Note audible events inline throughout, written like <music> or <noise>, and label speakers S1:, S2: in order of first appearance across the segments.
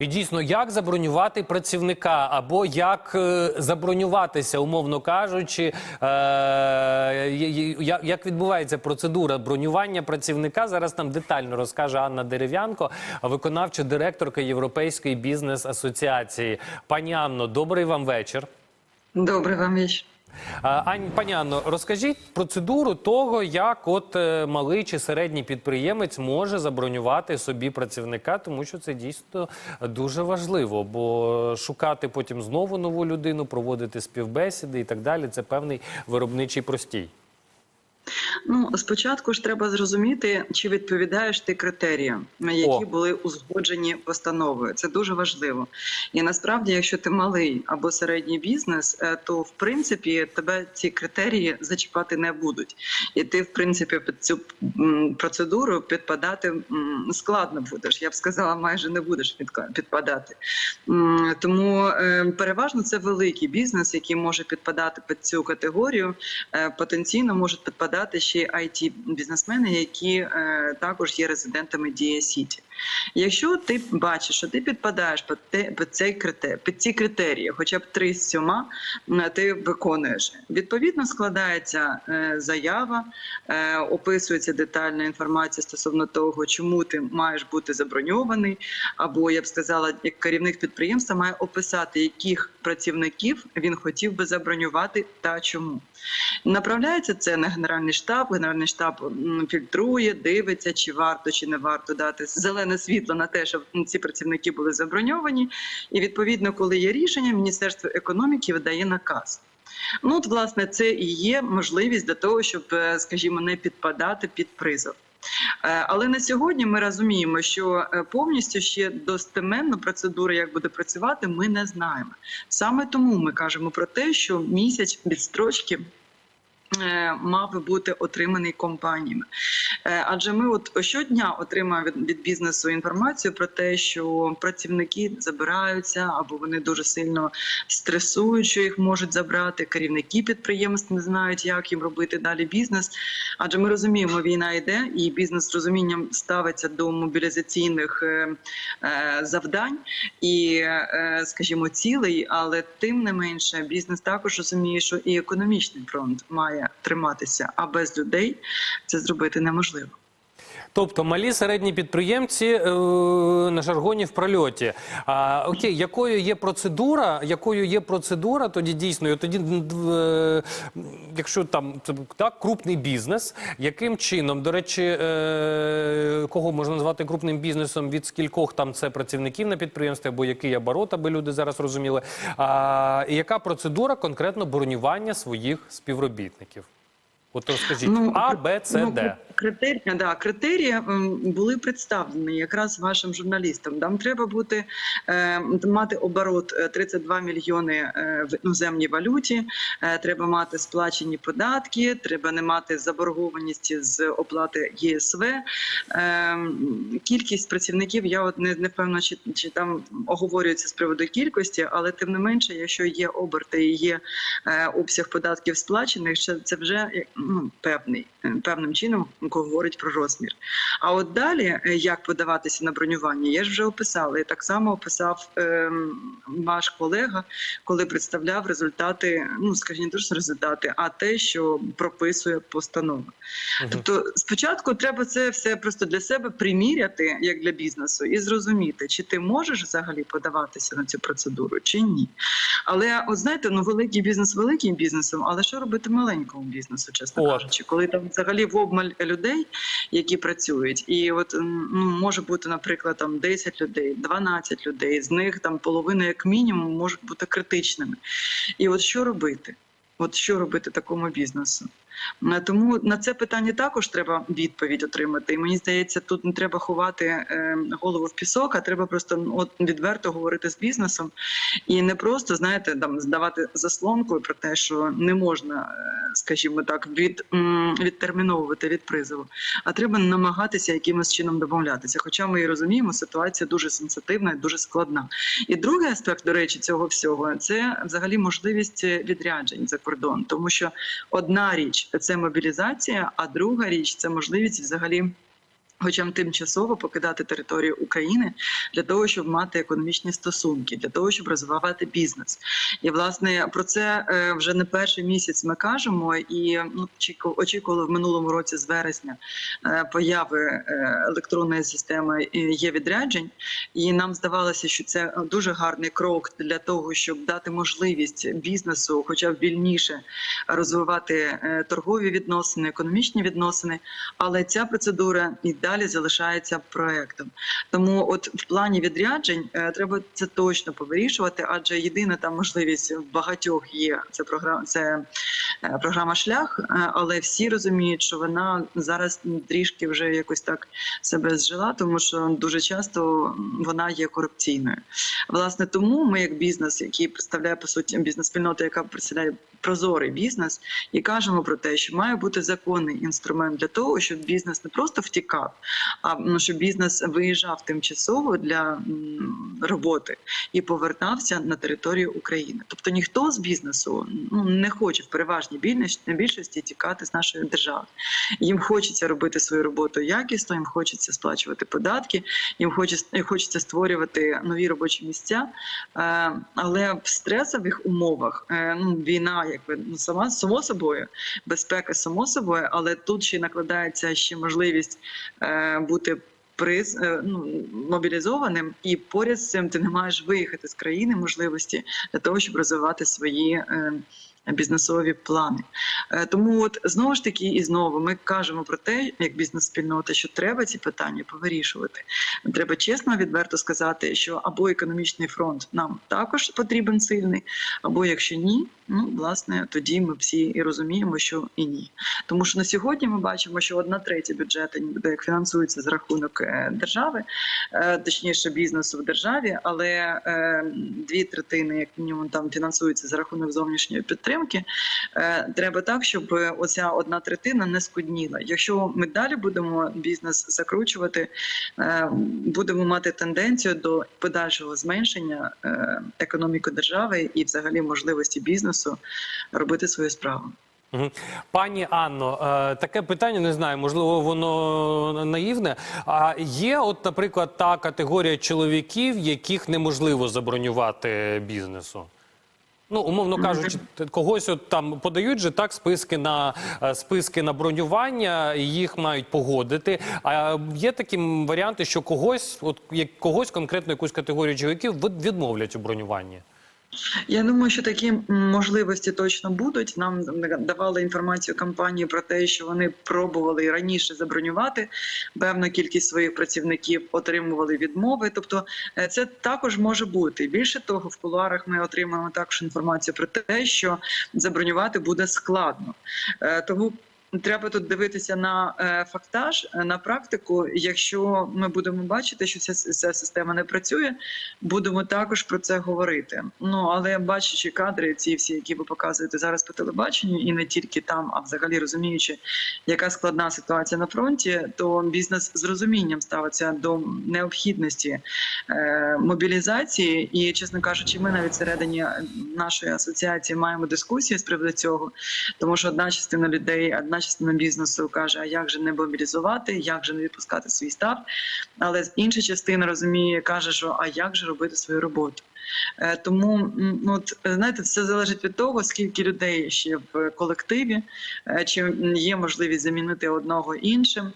S1: І дійсно, як забронювати працівника, або як е, забронюватися, умовно кажучи, е, як відбувається процедура бронювання працівника? Зараз нам детально розкаже Анна Дерев'янко, виконавча директорка Європейської бізнес-асоціації. Пані Анно, добрий вам вечір.
S2: Добрий вам вечір.
S1: А, Ань, пані Анно, розкажіть процедуру того, як от е, малий чи середній підприємець може забронювати собі працівника, тому що це дійсно дуже важливо, бо шукати потім знову нову людину, проводити співбесіди і так далі. Це певний виробничий простій.
S2: Ну спочатку ж треба зрозуміти, чи відповідаєш ти критеріям, які
S1: О.
S2: були узгоджені постановою. Це дуже важливо. І насправді, якщо ти малий або середній бізнес, е, то в принципі тебе ці критерії зачіпати не будуть, і ти, в принципі, під цю процедуру підпадати складно будеш. Я б сказала, майже не будеш підпадати. Тому е, переважно це великий бізнес, який може підпадати під цю категорію. Е, Потенційно можуть підпадати ще it бізнесмени, які е, також є резидентами Дія Сіті. Якщо ти бачиш, що ти підпадаєш під, те, під цей критер, під ці критерії, хоча б три з сьома, ти виконуєш. Відповідно, складається е, заява, е, описується детальна інформація стосовно того, чому ти маєш бути заброньований, або я б сказала, як керівник підприємства має описати, яких працівників він хотів би забронювати та чому. Направляється це на генеральний штаб. Генеральний штаб фільтрує, дивиться, чи варто чи не варто дати зелене світло на те, щоб ці працівники були заброньовані. І відповідно, коли є рішення, Міністерство економіки видає наказ. Ну, от, власне, це і є можливість для того, щоб, е, скажімо, не підпадати під призов. Е, Але на сьогодні ми розуміємо, що е, повністю ще достеменно процедура, як буде працювати, ми не знаємо. Саме тому ми кажемо про те, що місяць відстрочки. Е, Мав би бути отриманий компаніями, Е, адже ми от щодня отримуємо від, бізнесу інформацію про те, що працівники забираються або вони дуже сильно стресують, що їх можуть забрати. Керівники підприємств не знають, як їм робити далі бізнес. Адже ми розуміємо, війна йде, і бізнес з розумінням ставиться до мобілізаційних е, завдань і, скажімо, цілей, але тим не менше, бізнес також розуміє, що і економічний фронт має триматися, а без людей це зробити неможливо.
S1: Тобто малі середні підприємці е, на жаргоні в прольоті. А, окей, якою є процедура? Якою є процедура тоді дійсно, Тоді, е, якщо там так, крупний бізнес, яким чином, до речі, е, кого можна назвати крупним бізнесом? Від скількох там це працівників на підприємстві, або який оборот, аби люди зараз розуміли? А, і яка процедура конкретно бронювання своїх співробітників? От розкажіть А, Б, С,
S2: ну,
S1: Д.
S2: Критерії, да, критерії були представлені якраз вашим журналістам. Там треба бути е, мати оборот е, 32 мільйони е, в іноземній валюті. е, треба мати сплачені податки, треба не мати заборгованості з оплати ЄСВ. Е, кількість працівників я от не, не впевнена, чи, чи там оговорюється з приводу кількості, але тим не менше, якщо є оберти і є е, обсяг податків сплачених, це, це вже ну, певний е, певним чином говорить про розмір. А от далі, е, як подаватися на бронювання, я ж вже описала. І так само описав ем, ваш колега, коли представляв результати, ну скажімо, не то результати, а те, що прописує постанова. Тобто, спочатку треба це все просто для себе приміряти, як для бізнесу, і зрозуміти, чи ти можеш взагалі подаватися на цю процедуру, чи ні. Але от знаєте, ну великий бізнес великим бізнесом, але що робити маленькому бізнесу, чесно
S1: От.
S2: кажучи, коли там взагалі в обмаль людей, які працюють, і от ну може бути, наприклад, там 10 людей, 12 людей, з них там половина, як мінімум, можуть бути критичними. І от що робити? От що робити такому бізнесу? Е, Тому на це питання також треба відповідь отримати. І мені здається, тут не треба ховати е, голову в пісок, а треба просто ну, відверто говорити з бізнесом і не просто знаєте, там здавати заслонкою про те, що не можна, е, скажімо так, від відтерміновувати від призову, а треба намагатися якимось чином домовлятися. Хоча ми і розуміємо, ситуація дуже сенситивна і дуже складна. І другий аспект, до речі, цього всього це взагалі можливість відряджень за кордон, тому що одна річ це мобілізація, а друга річ це можливість взагалі Хоча б тимчасово покидати територію України для того, щоб мати економічні стосунки, для того, щоб розвивати бізнес. І власне про це е, вже не перший місяць ми кажемо. І ну очікували в минулому році з вересня е, появи е, електронної системи є відряджень. І нам здавалося, що це дуже гарний крок для того, щоб дати можливість бізнесу, хоча б вільніше розвивати торгові відносини, економічні відносини. Але ця процедура і далі залишається проектом. Тому, от в плані відряджень е, треба це точно повирішувати, адже єдина там можливість в багатьох є це програма, це е, програма шлях, е, але всі розуміють, що вона зараз трішки вже якось так себе зжила, тому що дуже часто вона є корупційною. Власне, тому ми, як бізнес, який представляє по суті бізнес-спільнота, яка представляє прозорий бізнес, і кажемо про те, що має бути законний інструмент для того, щоб бізнес не просто втікав, а ну, щоб бізнес виїжджав тимчасово для роботи і повертався на територію України. Тобто ніхто з бізнесу ну не хоче в переважній більшості, тікати з нашої держави. Їм хочеться робити свою роботу якісно, їм хочеться сплачувати податки, їм хочеться, хочеться створювати нові робочі місця. Е, але в стресових умовах е, ну, війна, якби ну сама само собою, безпека само собою, але тут ще накладається ще можливість е, бути. Приз е, ну, мобілізованим, і поряд з цим ти не маєш виїхати з країни можливості для того, щоб розвивати свої е, бізнесові плани. Е, Тому, от знову ж таки, і знову ми кажемо про те, як бізнес-спільнота, що треба ці питання повирішувати. Треба чесно, відверто сказати, що або економічний фронт нам також потрібен сильний, або якщо ні, ну власне тоді ми всі і розуміємо, що і ні. Тому що на сьогодні ми бачимо, що одна третя бюджету як фінансується за рахунок е, держави, е, точніше бізнесу в державі, але е, дві третини, як мінімум, там фінансуються за рахунок зовнішньої підтримки. Е, Треба так, щоб оця одна третина не скудніла. Якщо ми далі будемо бізнес закручувати, е, будемо мати тенденцію до подальшого зменшення е, економіки держави і, взагалі, можливості бізнесу робити свою справу.
S1: Пані Анно, таке питання не знаю, можливо, воно наївне. А є, от, наприклад, та категорія чоловіків, яких неможливо забронювати бізнесу. Ну, умовно кажучи, когось от там подають же так списки на е, списки на бронювання, їх мають погодити. А є такі варіанти, що когось, от як когось конкретно якусь категорію чоловіків від- відмовлять у бронюванні.
S2: Я думаю, що такі можливості точно будуть. Нам давали інформацію компанії про те, що вони пробували раніше забронювати певну кількість своїх працівників, отримували відмови. Тобто, е, це також може бути. Більше того, в кулуарах ми отримуємо також інформацію про те, що забронювати буде складно. Е, Тому Треба тут дивитися на е, фактаж, е, на практику. Якщо ми будемо бачити, що ця, ця система не працює, будемо також про це говорити. Ну але бачачи кадри, ці всі, які ви показуєте зараз по телебаченню, і не тільки там, а взагалі розуміючи, яка складна ситуація на фронті, то бізнес з розумінням ставиться до необхідності е, мобілізації. І, чесно кажучи, ми навіть всередині нашої асоціації маємо дискусії з приводу цього, тому що одна частина людей, одна частина бізнесу каже: а як же не мобілізувати, як же не відпускати свій старт. Але інша частина розуміє, каже, що а як же робити свою роботу. Е, Тому ну, от, е, знаєте, все залежить від того, скільки людей ще в колективі, е, чи є можливість замінити одного іншим,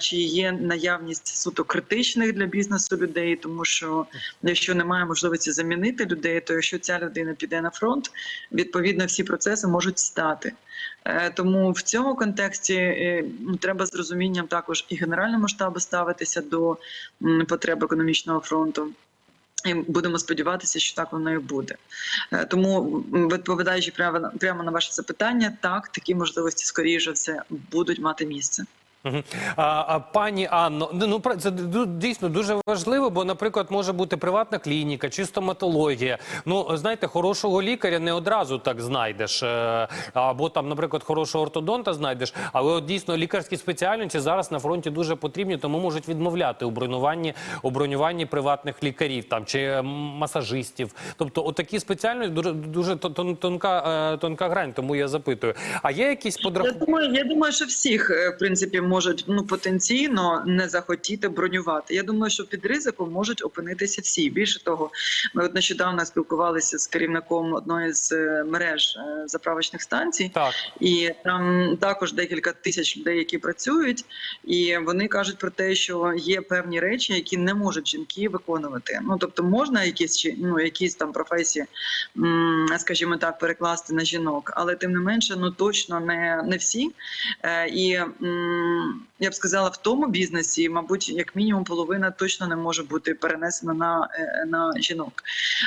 S2: чи є наявність суто критичних для бізнесу людей, тому що якщо немає можливості замінити людей, то якщо ця людина піде на фронт, відповідно всі процеси можуть стати. Тому в цьому контексті е, треба з розумінням також і генеральному штабу ставитися до потреб економічного фронту. І будемо сподіватися, що так воно і буде. Е, Тому, відповідаючи прямо на прямо на ваше запитання, так такі можливості скоріше все будуть мати місце.
S1: А, пані Анно, ну ну, це дійсно дуже важливо, бо, наприклад, може бути приватна клініка чи стоматологія. Ну, знаєте, хорошого лікаря не одразу так знайдеш. е, Або там, наприклад, хорошого ортодонта знайдеш. Але от дійсно лікарські спеціальності зараз на фронті дуже потрібні, тому можуть відмовляти у бронюванні, у бронюванні приватних лікарів там чи масажистів. Тобто, отакі спеціальності дуже дуже тон- тон- тонка, е, тонка грань. Тому я запитую. А є якісь
S2: Я думаю, я думаю, що всіх е, в принципі можуть ну потенційно не захотіти бронювати. Я думаю, що під ризиком можуть опинитися всі. Більше того, ми от нещодавно спілкувалися з керівником одної з е, мереж е, заправочних станцій.
S1: Так.
S2: І там також декілька тисяч людей, які працюють, і вони кажуть про те, що є певні речі, які не можуть жінки виконувати. Ну тобто, можна якісь чи ну якісь там професії, скажімо так, перекласти на жінок, але тим не менше, ну точно не, не всі. Е, і я б сказала, в тому бізнесі, мабуть, як мінімум половина точно не може бути перенесена на, е, на жінок.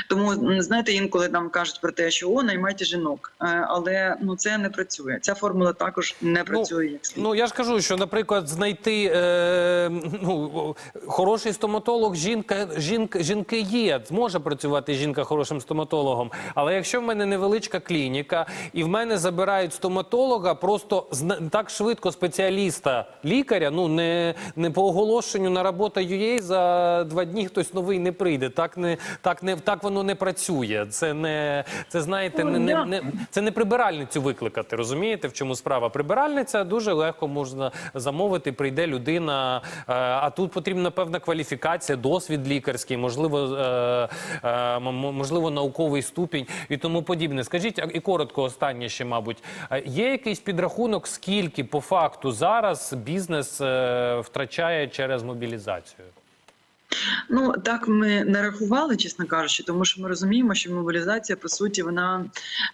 S2: Тому знаєте, інколи нам кажуть про те, що о, наймайте жінок, Е, але ну це не працює. Ця формула також не працює як слід.
S1: Ну я ж кажу, що, наприклад, знайти е, ну, хороший стоматолог, жінка, жінка, жінки є. Зможе працювати жінка хорошим стоматологом. Але якщо в мене невеличка клініка, і в мене забирають стоматолога, просто так швидко спеціаліста лікаря, ну не, не по оголошенню на робота UA за два дні хтось новий не прийде. Так не так не так воно не працює. Це не це знаєте, не, не, не це не прибиральницю викликати. Розумієте, в чому справа? Прибиральниця дуже легко можна замовити. Прийде людина. е, А тут потрібна певна кваліфікація, досвід лікарський, можливо, е, е, можливо, науковий ступінь і тому подібне. Скажіть, і коротко останнє ще, мабуть, є якийсь підрахунок, скільки по факту зараз бізнес е, втрачає через мобілізацію?
S2: Ну так ми не рахували, чесно кажучи, тому що ми розуміємо, що мобілізація по суті вона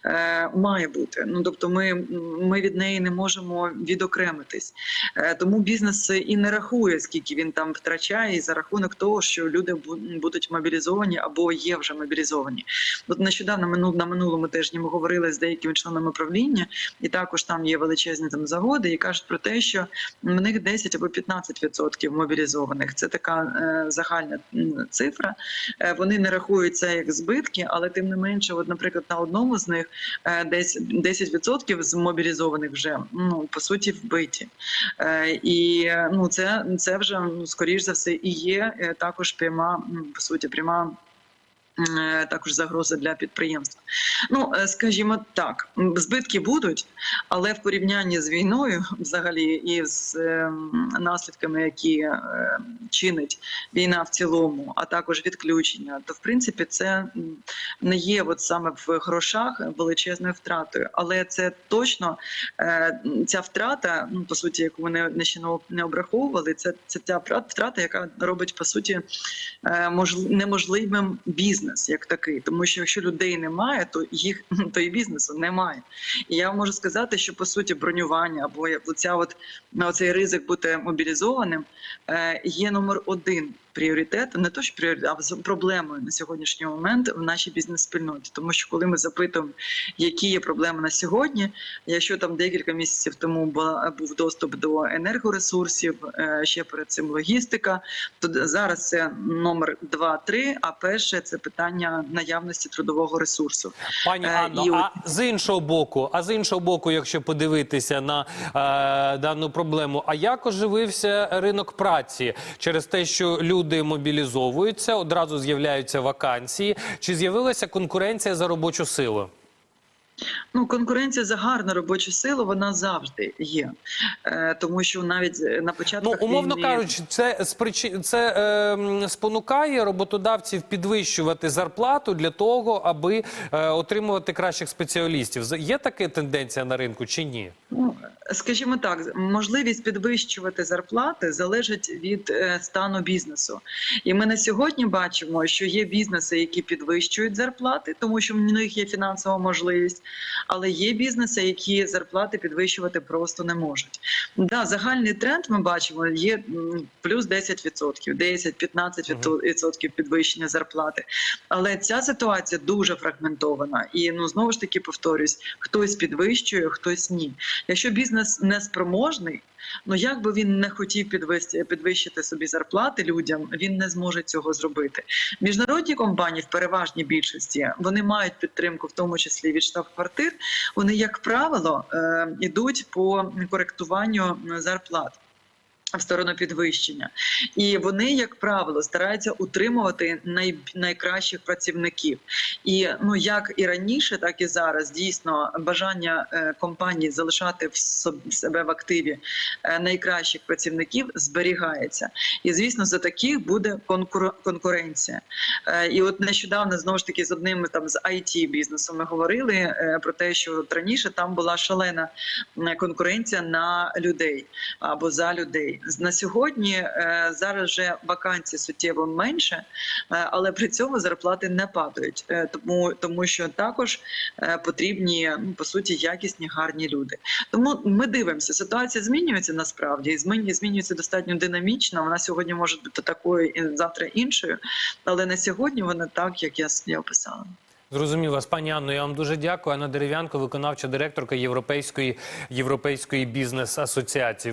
S2: е, має бути. Ну тобто, ми, ми від неї не можемо відокремитись. Е, тому бізнес і не рахує, скільки він там втрачає, і за рахунок того, що люди будуть мобілізовані або є вже мобілізовані. От нещодавно на минулому тижні ми говорили з деякими членами правління, і також там є величезні там заводи, і кажуть про те, що в них 10 або 15% мобілізованих. Це така е, загальна цифра. Е, вони не рахуються як збитки, але тим не менше, от, наприклад, на одному з них е, десь 10% з мобілізованих вже ну по суті вбиті. Е, і ну це, це вже ну, скоріш за все і є також пряма, по суті, пряма. Е, Також загроза для підприємства. Ну е, скажімо так, збитки будуть, але в порівнянні з війною, взагалі, і з е, наслідками, які е, чинить війна в цілому, а також відключення, то в принципі це не є от саме в грошах величезною втратою, але це точно ця втрата, ну по суті, яку вони не ще не- обраховували, це, це ця втра- втрата, яка робить по суті можл- неможливим бізнес як такий, тому що якщо людей немає, то їх <laughs> то і бізнесу немає. І я можу сказати, що по суті бронювання або ця от цей ризик бути мобілізованим е, є номер один пріоритет, не то що пріоритет, а з- проблемою на сьогоднішній момент в нашій бізнес-спільноті. Тому що коли ми запитуємо, які є проблеми на сьогодні, якщо там декілька місяців тому був доступ до енергоресурсів, е, ще перед цим логістика, то зараз це номер 2-3, а перше це питання наявності трудового ресурсу.
S1: Пані
S2: Е,
S1: Анно,
S2: і
S1: а з іншого боку, а з іншого боку, якщо подивитися на е, дану проблему, а як оживився ринок праці через те, що люди мобілізовуються, одразу з'являються вакансії, чи з'явилася конкуренція за робочу силу?
S2: Ну, конкуренція за гарну робочу силу вона завжди є, е, тому що навіть е, на початку
S1: Ну, умовно кажучи, це спричи... це е, спонукає роботодавців підвищувати зарплату для того, аби е, отримувати кращих спеціалістів. Є така тенденція на ринку чи ні?
S2: Ну, скажімо так, можливість підвищувати зарплати залежить від е, стану бізнесу. І ми на сьогодні бачимо, що є бізнеси, які підвищують зарплати, тому що в них є фінансова можливість. Але є бізнеси, які зарплати підвищувати просто не можуть. Да, загальний тренд ми бачимо є плюс 10%, 10-15% підвищення зарплати. Але ця ситуація дуже фрагментована. І ну знову ж таки повторюсь, хтось підвищує, хтось ні. Якщо бізнес не спроможний, ну як би він не хотів підвищити, собі зарплати людям, він не зможе цього зробити. Міжнародні компанії в переважній більшості вони мають підтримку, в тому числі від штаб-квартир. Вони, як правило, йдуть по коректуванню зарплат. В сторону підвищення, і вони, як правило, стараються утримувати най, найкращих працівників. І ну як і раніше, так і зараз дійсно бажання е, компаній залишати в себе в активі е, найкращих працівників зберігається. І звісно, за таких буде конкур- конкуренція. Е, І от нещодавно знову ж таки з одним там з it бізнесу ми говорили про те, що раніше там була шалена конкуренція на людей або за людей. На сьогодні е, зараз вже вакансій суттєво менше, е, але при цьому зарплати не падають, Е, тому, тому що також потрібні ну, по суті якісні гарні люди. Тому ми дивимося, ситуація змінюється насправді і змінюється достатньо динамічно. Вона сьогодні може бути такою, і завтра іншою, але на сьогодні вона так, як я, я описала.
S1: Зрозумів вас, пані Анно. Я вам дуже дякую. Анна Дерев'янко, виконавча директорка Європейської європейської бізнес асоціації.